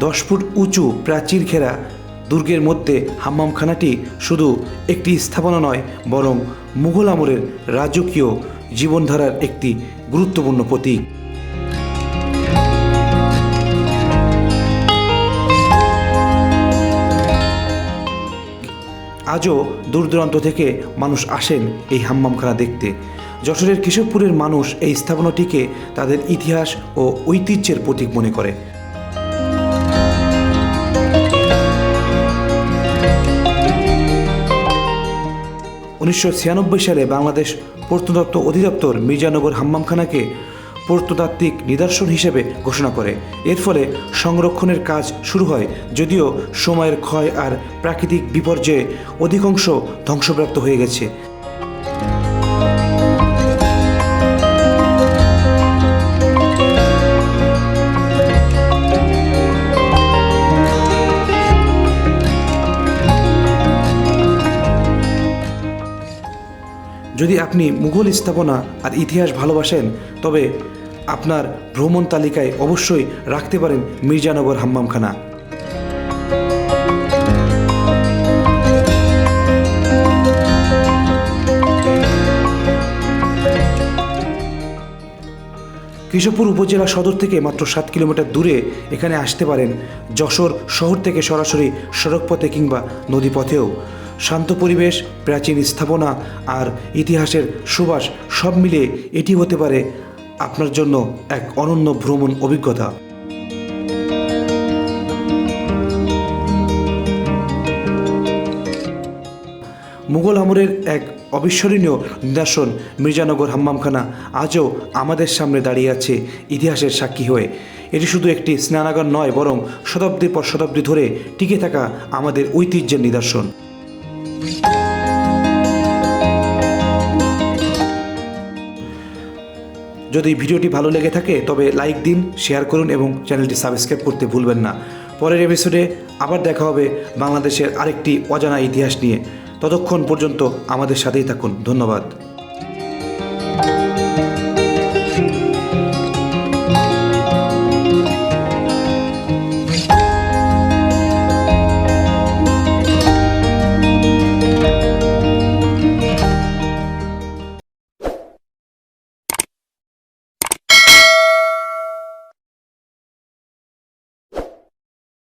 দশ ফুট উঁচু প্রাচীর ঘেরা দুর্গের মধ্যে হাম্মামখানাটি শুধু একটি স্থাপনা নয়, বরং মুঘল আমলের রাজকীয় জীবনধারার একটি গুরুত্বপূর্ণ প্রতীক। আজও দূর দূরান্ত থেকে মানুষ আসেন এই হাম্মামখানা দেখতে। যশোরের কেশবপুরের মানুষ এই স্থাপনাটিকে তাদের ইতিহাস ও ঐতিহ্যের প্রতীক মনে করে। উনিশশো ছিয়ানব্বই সালে বাংলাদেশ প্রত্নতত্ত্ব অধিদপ্তর মির্জানগর হাম্মামখানাকে প্রত্নতাত্ত্বিক নিদর্শন হিসেবে ঘোষণা করে। এর ফলে সংরক্ষণের কাজ শুরু হয়, যদিও সময়ের ক্ষয় আর প্রাকৃতিক বিপর্যয়ে অধিকাংশ ধ্বংসপ্রাপ্ত হয়ে গেছে। যদি আপনি মুঘল স্থাপনা আর ইতিহাস ভালোবাসেন, তবে আপনার ভ্রমণ তালিকায় অবশ্যই রাখতে পারেন মির্জানগর হাম্মামখানা। কৃষকপুর উপজেলা সদর থেকে মাত্র সাত কিলোমিটার দূরে এখানে আসতে পারেন যশোর শহর থেকে সরাসরি সড়কপথে কিংবা নদীপথেও। শান্ত পরিবেশ, প্রাচীন স্থাপনা আর ইতিহাসের সুবাস সব মিলিয়ে এটি হতে পারে আপনার জন্য এক অনন্য ভ্রমণ অভিজ্ঞতা। মুঘল আমলের এক অবিস্মরণীয় নিদর্শন মির্জানগর হাম্মামখানা আজও আমাদের সামনে দাঁড়িয়ে আছে ইতিহাসের সাক্ষী হয়ে। এটি শুধু একটি স্নানাগার নয়, বরং শতাব্দীর পর শতাব্দী ধরে টিকে থাকা আমাদের ঐতিহ্যের নিদর্শন। যদি ভিডিওটি ভালো লেগে থাকে, তবে লাইক দিন, শেয়ার করুন এবং চ্যানেলটি সাবস্ক্রাইব করতে ভুলবেন না। পরের এপিসোডে আবার দেখা হবে বাংলাদেশের আরেকটি অজানা ইতিহাস নিয়ে। ততক্ষণ পর্যন্ত আমাদের সাথেই থাকুন। ধন্যবাদ।